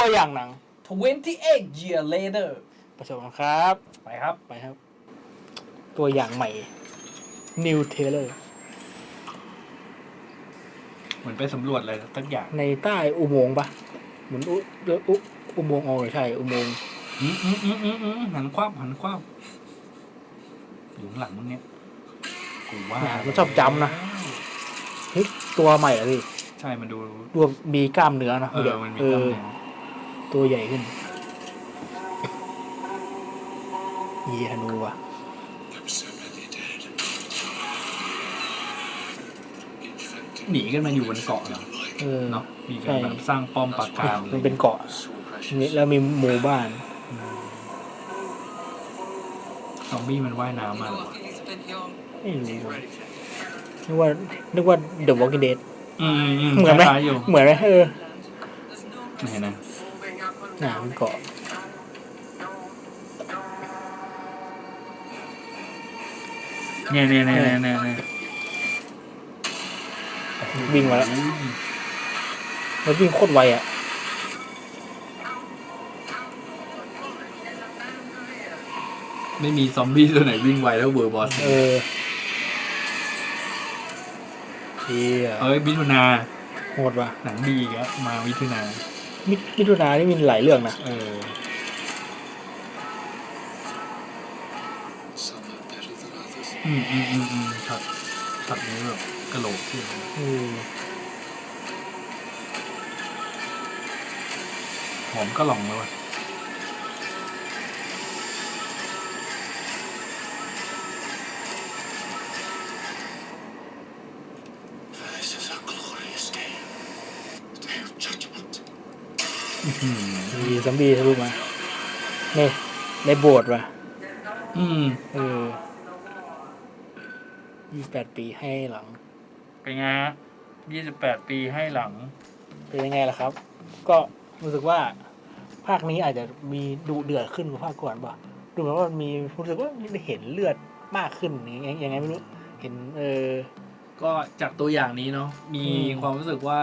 ตัวอย่างหนัง 28 year later ประชมครับ ไปครับ ไปครับ ตัวอย่างใหม่ New Taylor เหมือนไปสำรวจอะไรสักอย่างในใต้อุโมงค์ปะเหมือนอุอุอุโมงค์อ๋อใช่ อุโมงค์อืมอืมอืมอืมอืมหันคว้าหันคว้าอยู่ข้างหลังมึงเนี่ยกูว่าน่ะมันชอบจำนะ เฮ้ยตัวใหม่เหรอพี่ ใช่มันดูรวมมีกล้ามเนื้อนะเออมันมีเอกล้ามอเนื้อ ตัวใหญ่ขึ้นยีธนูว่ะหนีกันมาอยู่บนเกาะเหรอเออเนาะมีการแบบสร้างป้อมปราการมันเป็นเกาะมีแล้วมีหมู่บ้านซอมบี้มันว่ายน้ำมาเหรอไม่รู้ว่ะนึกว่านึกว่า The Walking Dead อืมอืมเหมือนไหมคล้ายๆอยู่เหมือนไหมเออไหนนะ หนาเป็นเกาะเนี่ยเนี่ยเนี่ยเนี่ยเนี่ยเนี่ยวิ่งมาแล้วอุ้ยมันวิ่งโคตรไวอะไม่มีซอมบี้ตัวไหนวิ่งไวแล้วเวอร์บอสเออเชี่ยเอ้ยมิถุนาโหดว่ะหนังดีอีกแล้วมามิถุนา มิมิถุนานี่มีหลายเรื่องนะเอออืมอืมอืมอืมช็อตช็อตนี้แบบกระโหลกขึ้นอืมหอมก็หลองเลยว่ะ มมีซอมบี้ทะลุมาในในโบสถ์ว่ะ อืม เออยี่แปดปีให้หลัง เป็นไงฮะยี่สิบแปดปีให้หลัง เป็นยังไงล่ะครับ ก็รู้สึกว่า ภาคนี้อาจจะมีดุเดือดขึ้นกว่าภาคก่อนป่ะดูเหมือนว่ามีรู้สึกว่าเห็นเลือดมากขึ้นยังไงยังไงไม่รู้ เห็น เออ ก็จากตัวอย่างนี้เนาะมีอืมความรู้สึกว่า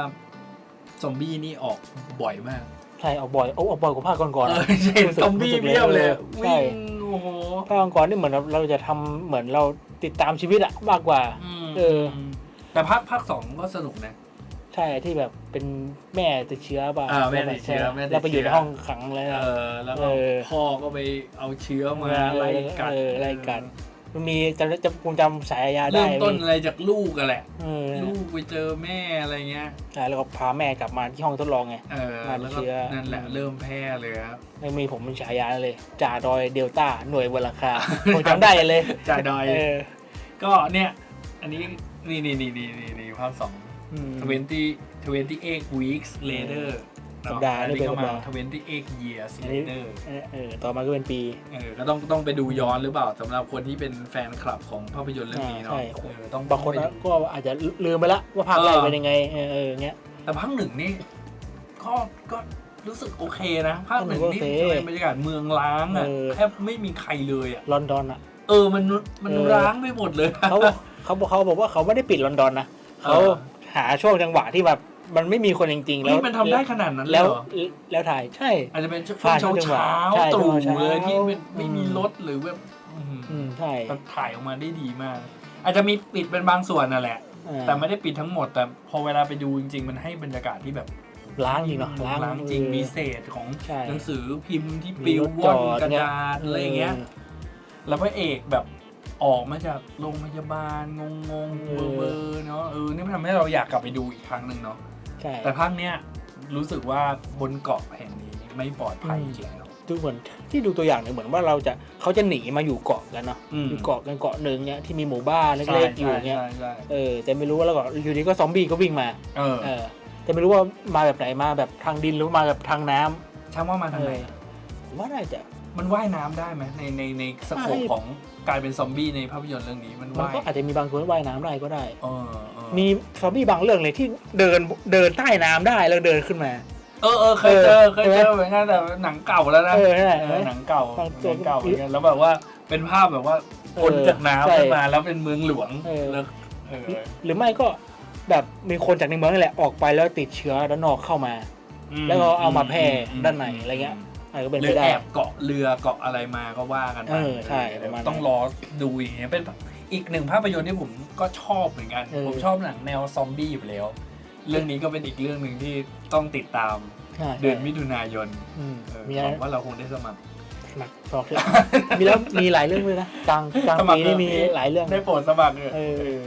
ซอมบี้นี่ออกบ่อยมาก ใช่ออกบ่อยโอ้ออกบ่อยกว่าภาคก่อนก่อนเออเห็นซอมบี้เพียบเลยใช่วิ่งโอ้โหภาคก่อนนี่เหมือนเราเราจะทำเหมือนเราติดตามชีวิตอะมากกว่า มเออ แต่ภาคภาคสองก็สนุกนะ ใช่ที่แบบเป็นแม่ติดเชื้อป่ะอ่าแม่ติดเชื้อแม่ติดเชื้อ แล้วไปอยู่ในห้องขังเลยเอนะ อ แล้วก็เออพ่อก็ไปเอาเชื้อมาเออไล่กัดเออไล่กัด มันมีจำจำคงจำสายยาได้เริ่มต้นอะไรจากลูกกันแหละเออลูกไปเจอแม่อะไรเงี้ยใช่แล้วก็พาแม่กลับมาที่ห้องทดลองไงเออมาแล้วเชื้ก็อนั่นแหละเริ่มแพร่เลยครับไม่มีผมเป็นฉายาเลยจ่าดอยเดลต้าหน่วยบนหลังคาผมจำได้เลยจ่าดอยเออก็เนี่ย อันนี้นี่นี่นี่นี่นี่นี่ภาคสองอืม20 28 weeks later สัปดาห์อันนี่นี้เป็นก็สัปมาดาห์28 years อันนี้ later เออเออต่อมาก็เป็นปี เออก็ต้องต้องไปดูย้อนหรือเปล่าสำหรับคนที่เป็นแฟนคลับของภาพยนตร์เรื่องนี้เนาะใช่ เออต้องบางคนไปดู ก็อาจจะลืมไปละว่าภาคแรกเออเป็นยังไง เออเออเงี้ย แต่ภาคหนึ่งนี่ก็ก็รู้สึกโอเคนะภาคหนึ่งนี่โอเคทำไมบรรยากาศเมืองล้างอะเออ แทบไม่มีใครเลยอะลอนดอนอะ เออมันมันเออ ร้างไปหมดเลย เขาเขาบอกเขาบอกว่าเขาไม่ได้ปิดลอนดอนนะเขาเออ หาช่วงจังหวะที่แบบ มันไม่มีคนจริงๆแล้วนี่มันทำได้ขนาดนั้นเลแล้ยวเหรอแล้วถ่ายใช่ อาจจะเป็นช่วงใช่เช้าช่วงจังหวะเช้าใช่ตรู่ช่วงเช้า เลยที่ไม่ไม่มีอืมรถหรือแบบอื้อหืออืมใช่มันถ่ายออกมาได้ดีมาก อาจจะมีปิดเป็นบางส่วนน่ะแหละ อ่าแต่ไม่ได้ปิดทั้งหมด แต่พอเวลาไปดูจริง ๆ มันให้บรรยากาศที่แบบล้างจริงเนาะล้างจริงเออ มีเศษของใช่หนังสือพิมพ์ที่ปมีลิวรถว่อนจอดกระเนี่ย ดาษอะไรอย่างเงี้ย แล้วพระเอกแบบออกมาจากโรงพยาบาลงงงๆเอเบออร์ๆเนาะเออนี่มันทำให้เราอยากกลับไปดูอีกครั้งหนึ่งเนาะใช่แต่ภาคเนี้ยรู้สึกว่าบนเกาะแห่งนี้ไม่ปลอดภัยจริงๆเนาะดูเหมือนที่ดูตัวอย่างเนี่ยเหมือนว่าเราจะเขาจะหนีมาอยู่เกาะกันเนาะอืมอยู่เกาะกันเกาะหนึ่งเนี่ยที่มีหมู่บ้านเล็กๆอยู่เงี้ยใช่ใช่เออแต่ไม่รู้ว่าแล้วก็อยู่ดีก็ซอมบี้ก็วิ่งมาเออเออแต่ไม่รู้ว่ามาแบบไหนมาแบบทางดินหรือมาแบบทางน้ำช่างว่ามาทางไหนเออผมว่าน่าจะ มันว่ายน้ำได้ไหมในในในสโคปใช่ของกลายเป็นซอมบี้ในภาพยนตร์เรื่องนี้มันมันว่ายก็อาจจะมีบางคนว่ายน้ำได้ก็ได้ เออเออมีซอมบี้บางเรื่องเลยที่เดินเดินใต้น้ำได้แล้วเดินขึ้นมา เออเออเคยเจอเคยเจอเหมือนกันแต่หนังเก่าแล้วนะเออใช่เออหนังเก่าบางหตัวนังเก่าเหมือนกันแล้วแบบว่าเป็นภาพแบบว่าพ้นจากน้ำใช่ขึ้นมาแล้วเป็นเมืองหลวงเออ แล้วเออหรือไม่ก็แบบมีคนจากในเมืองนี่แหละออกไปแล้วติดเชื้อแล้วนอกเข้ามา อืมแล้วก็เอามาแพร่อืมด้านในอะไรเงี้ย อาจจะเป็นหรืไปอได้ แอบเกาะเรือเกาะอะไรมาก็ว่ากันไปเออใช่เดี๋ยวประมาณนั้นต้องรอดูอย่างเงี้ยเป็นแบบอีกหนึ่งภาพยนตร์ที่ผมก็ชอบเหมือนกัน เออ ผมชอบหนังแนวซอมบี้อยู่แล้ว เรื่องนี้ก็เป็นอีกเรื่องหนึ่งที่ต้องติดตามใช่เดือนมิถุนายนอืมเออมีหอะไรวังว่าเราคงได้สมัคร หนักสองเรื่องมีแล้วมีหลายเรื่องเลยนะกลางกลางสมัครปีนี่มีเรื่องนี้หลายเรื่อง ได้โปรดสมัครเถอะเออเออ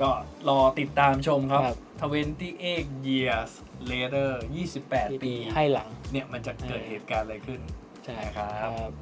ก็รอติดตามชมครับ ครับ 28 years later 28 ปี ให้หลัง เนี่ยมันจะเกิดเออเหตุการณ์อะไรขึ้นใช่ครับครับ